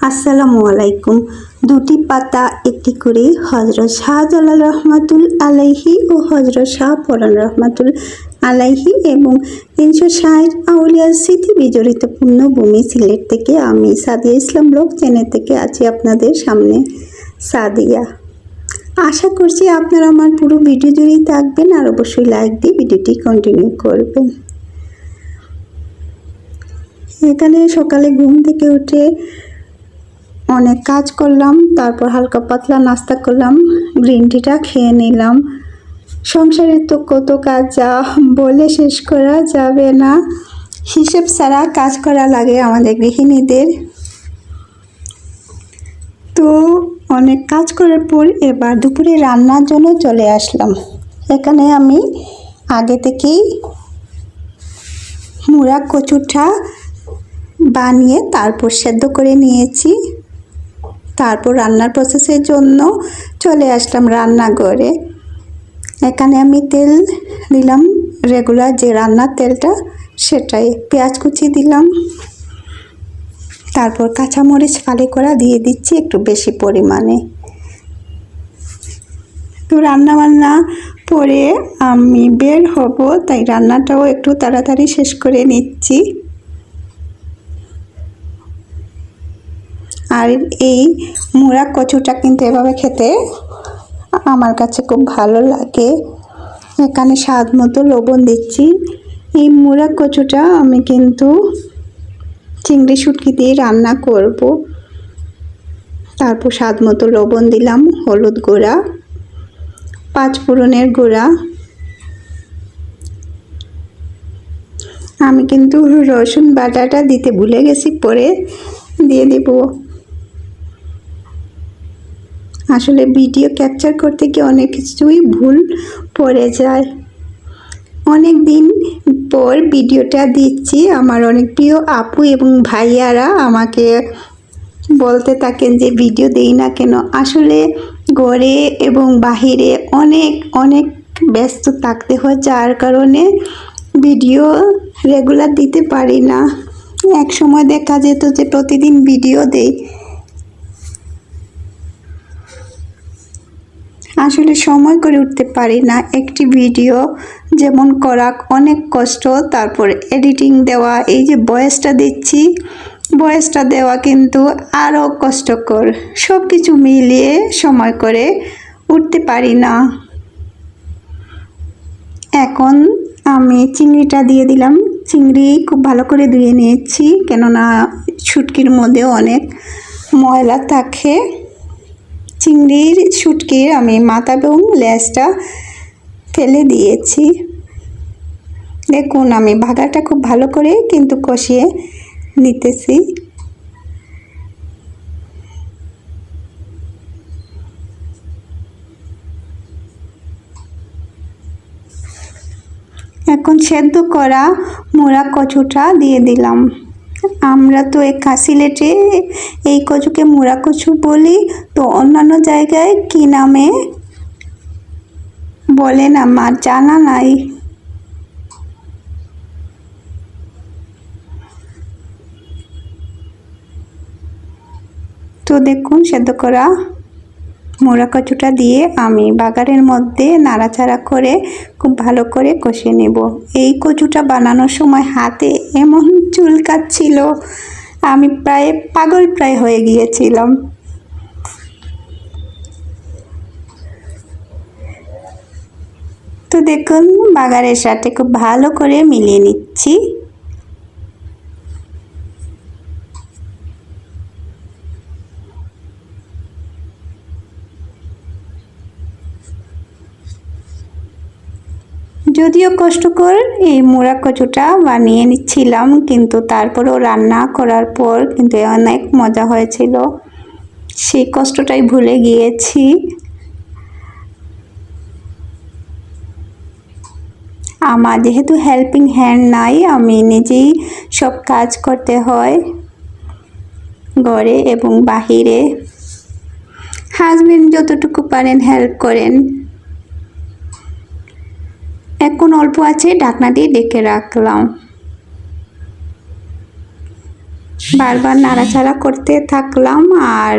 আসসালামু আলাইকুম। দুটি পাতা, একটি করে হজরত শাহজালাল রহমাতুল আলাইহি ও হজরত শাহ পরান রহমাতুল আলাইহি এবং তিনশো ষাট আউলিয়ার স্মৃতি বিজড়িত পূর্ণভূমি সিলেট থেকে আমি সাদিয়া ইসলাম ব্লগ চ্যানেল থেকে আছি আপনাদের সামনে, সাদিয়া। আশা করছি আপনারা আমার পুরো ভিডিও জুড়েই থাকবেন আর অবশ্যই লাইক দিয়ে ভিডিওটি কন্টিনিউ করবেন। এখানে সকালে ঘুম থেকে উঠে অনেক কাজ করলাম, তারপর হালকা পাতলা নাস্তা করলাম গ্রিন টিটা খেয়ে নিলাম। সংসারের তো কত কাজ, যা বলে শেষ করা যাবে না। হিসেব ছাড়া কাজ করা লাগে আমাদের গৃহিণীদের। তো অনেক কাজ করার পর এবার দুপুরে রান্নার জন্য চলে আসলাম। এখানে আমি আগে থেকেই মুড়া কচুটা বানিয়ে তারপর সেদ্ধ করে নিয়েছি। তারপর রান্নার প্রসেসের জন্য চলে আসলাম রান্নাঘরে। এখানে আমি তেল দিলাম রেগুলার যে রান্নার তেলটা সেটাই। পেঁয়াজ কুচি দিলাম। তারপর কাঁচামরিচ ফালি করা দিয়ে দিচ্ছি একটু বেশি পরিমাণে। তো রান্না বান্না পরে আমি বের হব, তাই রান্নাটাও একটু তাড়াতাড়ি শেষ করে নিচ্ছি। আর এই মুড়া কচুটা কিন্তু এভাবে খেতে আমার কাছে খুব ভালো লাগে। এখানে স্বাদ মতো লবণ দিচ্ছি। এই মুড়া কচুটা আমি কিন্তু চিংড়ি শুটকি দিয়ে রান্না করব। তারপর স্বাদ মতো লবণ দিলাম, হলুদ গুঁড়া, পাঁচ ফোড়নের গুঁড়া। আমি কিন্তু রসুন বাটাটা দিতে ভুলে গেছি, পরে দিয়ে দেবো। আসলে ভিডিও ক্যাপচার করতে গিয়ে অনেক কিছুই ভুল পড়ে যায়। অনেক দিন পর ভিডিওটা দিচ্ছি। আমার অনেক প্রিয় আপু এবং ভাইয়ারা আমাকে বলতে থাকেন যে, ভিডিও দেই না কেন? আসলে ঘরে এবং বাহিরে অনেক অনেক ব্যস্ত থাকতে হয়। যার কারণে ভিডিও রেগুলার দিতে পারি না। এক সময় দেখা যেত যে, প্রতিদিন ভিডিও দেই। আসলে সময় করে উঠতে পারি না একটি ভিডিও। যেমন করা অনেক কষ্ট, তারপর এডিটিং দেওয়া, এই যে বয়েসটা দিচ্ছি, বয়েসটা দেওয়া কিন্তু আরও কষ্টকর। সব কিছু মিলিয়ে সময় করে উঠতে পারি না। এখন আমি চিংড়িটা দিয়ে দিলাম। চিংড়ি খুব ভালো করে ধুয়ে নিয়েছি, কেননা ছুটকির মধ্যেও অনেক ময়লা থাকে। চিংড়ির শুটকির আমি মাথা এবং লেজটা ফেলে দিয়েছি। দেখুন, আমি ভাগাটা খুব ভালো করে কিন্তু কষিয়ে নিতেছি। এখন সেদ্ধ করা মোড়া কচুটা দিয়ে দিলাম। আমরা তো এই কাসিলেটে এই কচুকে মুড়া কচু বলি, তো অন্যান্য জায়গায় কি নামে? বলে না, মা, জানা নাই। তো দেখুন, সেদ্ধ করা মোড়া কচুটা দিয়ে আমি বাগারের মধ্যে নাড়াচাড়া করে খুব ভালো করে কষে নেব। এই কচুটা বানানোর সময় হাতে এমন চুলকাচ্ছিল আমি প্রায় পাগল প্রায় হয়ে গিয়েছিলাম। তো দেখুন, বাগারের সাথে খুব ভালো করে মিলিয়ে নিচ্ছি। যদিও কষ্টকর, এই মোড়া কচুটা বানিয়ে নিচ্ছিলাম, কিন্তু তারপরেও রান্না করার পর কিন্তু অনেক মজা হয়েছিল। সেই কষ্টটাই ভুলে গিয়েছি। আমার যেহেতু হেল্পিং হ্যান্ড নাই, আমি নিজেই সব কাজ করতে হয় ঘরে এবং বাহিরে। হাজবেন্ড যতটুকু পারেন হেল্প করেন। এখন অল্প আছে ঢাকনা দিয়ে ডেকে রাখলাম। বারবার নাড়াচাড়া করতে থাকলাম আর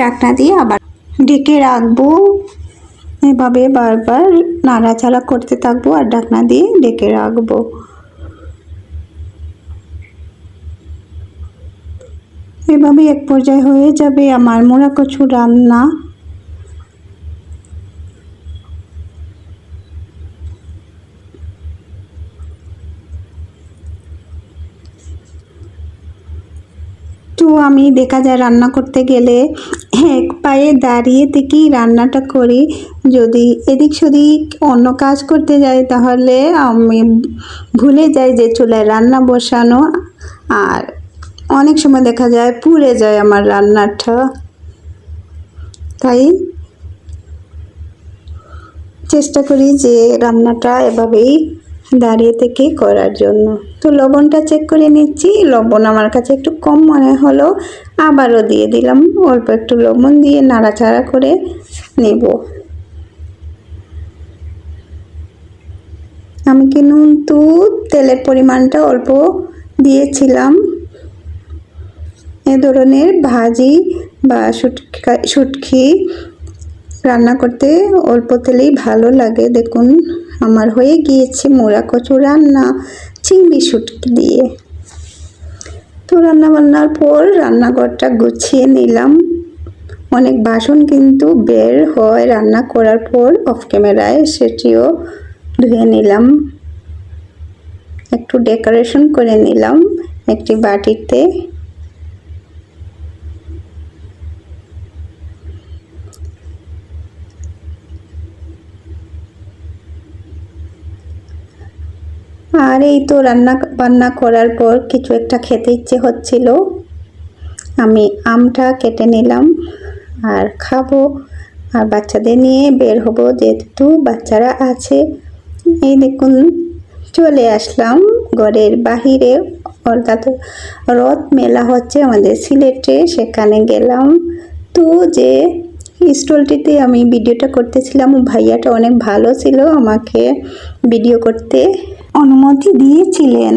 ডাকনা দিয়ে আবার ডেকে রাখব। এভাবে বারবার নাড়াচাড়া করতে থাকব আর ডাকনা দিয়ে ডেকে রাখব। এভাবে এক পর্যায়ে হয়ে যাবে আমার মোড়া কচু রান্না। তো আমি দেখা যায় রান্না করতে গেলে এক পায়ে দাঁড়িয়ে থেকেই রান্নাটা করি। যদি এদিক সেদিক অন্য কাজ করতে যাই তাহলে আমি ভুলে যাই যে চুলায় রান্না বসানো। আর অনেক সময় দেখা যায় পুড়ে যায় আমার রান্নাটা। তাই চেষ্টা করি যে রান্নাটা এভাবেই দাঁড়িয়ে থেকে করার জন্য। তো লবণটা চেক করে নিচ্ছি। লবণ আমার কাছে একটু কম মনে হলো। আবারও দিয়ে দিলাম। অল্প একটু লবণ দিয়ে নাড়াচাড়া করে নেব। আমি কিন্তু তেলের পরিমাণটা অল্প দিয়েছিলাম। এ ধরনের ভাজি বা শুটকা রান্না করতে অল্প তেলেই ভালো লাগে। দেখুন। আমার হয়ে গিয়েছে মোড়া কচু রান্না, চিংড়ি শুটকি দিয়ে। তো রান্না বান্নার পর রান্নাঘরটা গুছিয়ে নিলাম। অনেক বাসন কিন্তু বের হয় রান্না করার পর অফ ক্যামেরায় সেটিও ধুয়ে নিলাম। একটু ডেকোরেশন করে নিলাম একটি বাটিতে। আর এই তো রান্না, বান্না করার পর কিছু একটা খেতে ইচ্ছে হচ্ছিল। আমি আমটা কেটে নিলাম আর খাব। আর বাচ্চাদের নিয়ে বের হব যেহেতু বাচ্চারা আছে। এই দেখুন, চলে আসলাম ঘরের বাহিরে। অর্থাৎ রথ মেলা হচ্ছে আমাদের সিলেটে, সেখানে গেলাম। তো যে স্টলটিতে আমি ভিডিওটা করতেছিলাম, ভাইয়াটা অনেক ভালো ছিল আমাকে ভিডিও করতে। অনুমতি দিয়েছিলেন।